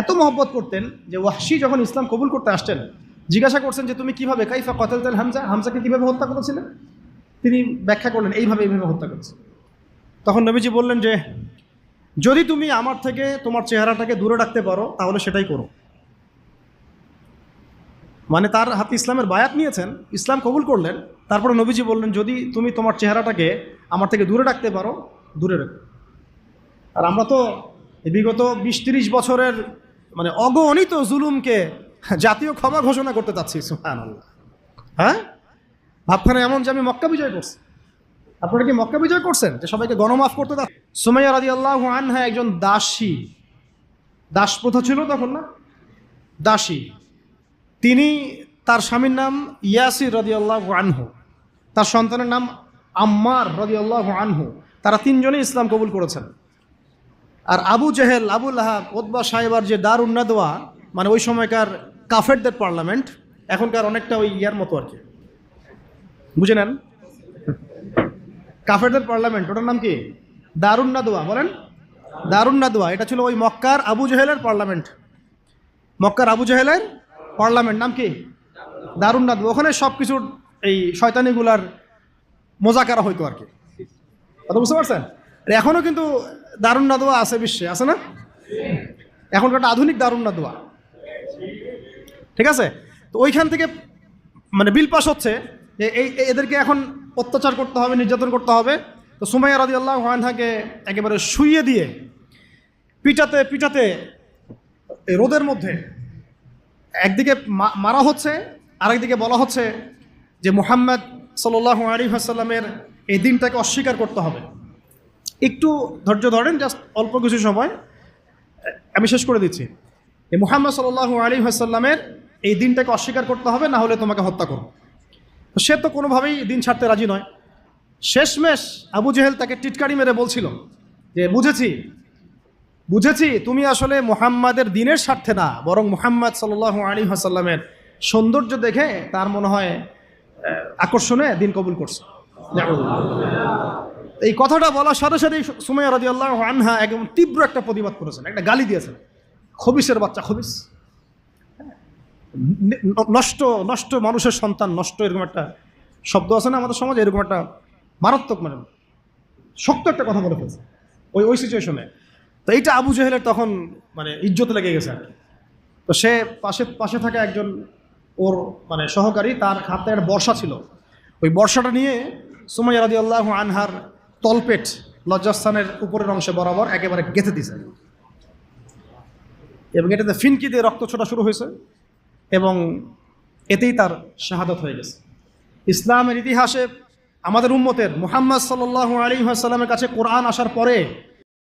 এত মহব্বত করতেন যে ওয়াহশি যখন ইসলাম কবুল করতে আসতেন, জিজ্ঞাসা করছেন যে তুমি কীভাবে, কাইফা কতল তেল হামজা, হামজাকে কীভাবে হত্যা করেছিলেন? তিনি ব্যাখ্যা করলেন, এইভাবে এইভাবে হত্যা করেছে। তখন নবীজি বললেন যে, যদি তুমি আমার থেকে তোমার চেহারাটাকে দূরে রাখতে পারো, তাহলে সেটাই করো। মানে তার হাতে ইসলামের বায়াত নিয়েছেন, ইসলাম কবুল করলেন, তারপরে নবীজি বললেন, যদি তুমি তোমার চেহারাটাকে আমার থেকে দূরে রাখতে পারো, দূরে রাখো। আর আমরা তো বিগত বিশ তিরিশ বছরের মানে অগণিত জুলুমকে জাতীয় ক্ষমা ঘোষণা করতে চাচ্ছি সুহান হ্যাঁ? ভাবখানে এমন যে আমি মক্কা বিজয় করছি। আপনারা কি মক্কা বিজয় করছেন? যে সবাইকে গণমাফ করতে চাচ্ছেন? সুমাইয়া রাজি আল্লাহ আনহা একজন দাসী। দাস প্রথা ছিল তখন না? দাসী। তিনি তার স্বামীর নাম ইয়াসির রদি আল্লাহ আনহু। তার সন্তানের নাম আম্মার রদি আল্লাহ আনহু। তারা তিনজনেই ইসলাম কবুল করেছেন। আর আবু জেহেল আবুল আহাব ওদবা সাহেবার যে দার উন্নাদোয়া মানে ওই সময়কার কাফেরদের পার্লামেন্ট, এখনকার অনেকটা ওই ইয়ার মতো আর কি। বুঝে নেন? কাফেরদের পার্লামেন্ট, ওটার নাম কি? দারুন্নাদোয়া বলেন। দারুন্নাদোয়া এটা ছিল ওই মক্কার আবু জেহেলের পার্লামেন্ট। মক্কার আবু জেহেলের পার্লামেন্ট, নাম কি? দারুন্নাদোয়া ওখানে সব কিছুর এই শয়তানিগুলার মোজাকারা হইতো আর কি। বুঝতে পারছেন? এখনও কিন্তু দারুণ নাদোয়া আছে বিশ্বে, আছে না? এখনকার একটা আধুনিক দারুণ নাদোয়া ঠিক আছে? তো ওইখান থেকে মানে বিল পাস হচ্ছে যে এই এদেরকে এখন অত্যাচার করতে হবে, নির্যাতন করতে হবে। তো সুমাইয়া রাদি আল্লাহ হানহাকে একেবারে শুইয়ে দিয়ে পিটাতে পিটাতে রোদের মধ্যে একদিকে মারা হচ্ছে, আরেকদিকে বলা হচ্ছে যে মুহাম্মদ সাল্লাহ আলী আসাল্লামের এই দিনটাকে অস্বীকার করতে হবে। একটু ধৈর্য ধরেন জাস্ট অল্প কিছু সময়। আমি শেষ করে দিচ্ছি। এই মুহাম্মদ সাল্লাহ আলী আসাল্লামের এই দিনটাকে অস্বীকার করতে হবে, না হলে তোমাকে হত্যা করো সে তো কোনোভাবেই দিন ছাড়তে রাজি নয়। শেষমেশ আবু জেহেল তাকে টিটকারি মেরে বলছিল যে, বুঝেছি বুঝেছি, তুমি আসলে মুহাম্মাদের দিনের স্বার্থে না, বরং মোহাম্মদ সাল্লাহ আলী আসাল্লামের সৌন্দর্য দেখে তার মনে হয় আকর্ষণে দিন কবুল করছে। এই কথাটা বলার সাথে সাথেই সুমাইয়া রাজি আল্লাহ আনহা একদম তীব্র একটা প্রতিবাদ করেছেন, একটা গালি দিয়েছেন। খবিসের বাচ্চা খবিস। নষ্ট নষ্ট মানুষের সন্তান, নষ্ট এরকম একটা শব্দ আছে না আমাদের সমাজে, এরকম একটা মারাত্মক মানে শক্ত একটা কথা বলে ফেলছে ওই ওই সিচুয়েশনে তো এইটা আবু জেহেলের তখন মানে ইজ্জত লেগে গেছে আর তো সে পাশে পাশে থাকা একজন ওর মানে সহকারী, তার হাতে একটা বর্ষা ছিল। ওই বর্ষাটা নিয়ে সুমাইয়া রাদি আল্লাহ আনহার তলপেট লজ্জাস্থানের উপরের অংশে বরাবর একেবারে গেঁথে দিয়েছে। এবং এটাতে ফিনকি দিয়ে রক্ত ছোটা শুরু হয়েছে এবং এতেই তার শাহাদত হয়ে গেছে। ইসলামের ইতিহাসে আমাদের উম্মতের মোহাম্মদ সাল্লাহ আলী সাল্লামের কাছে কোরআন আসার পরে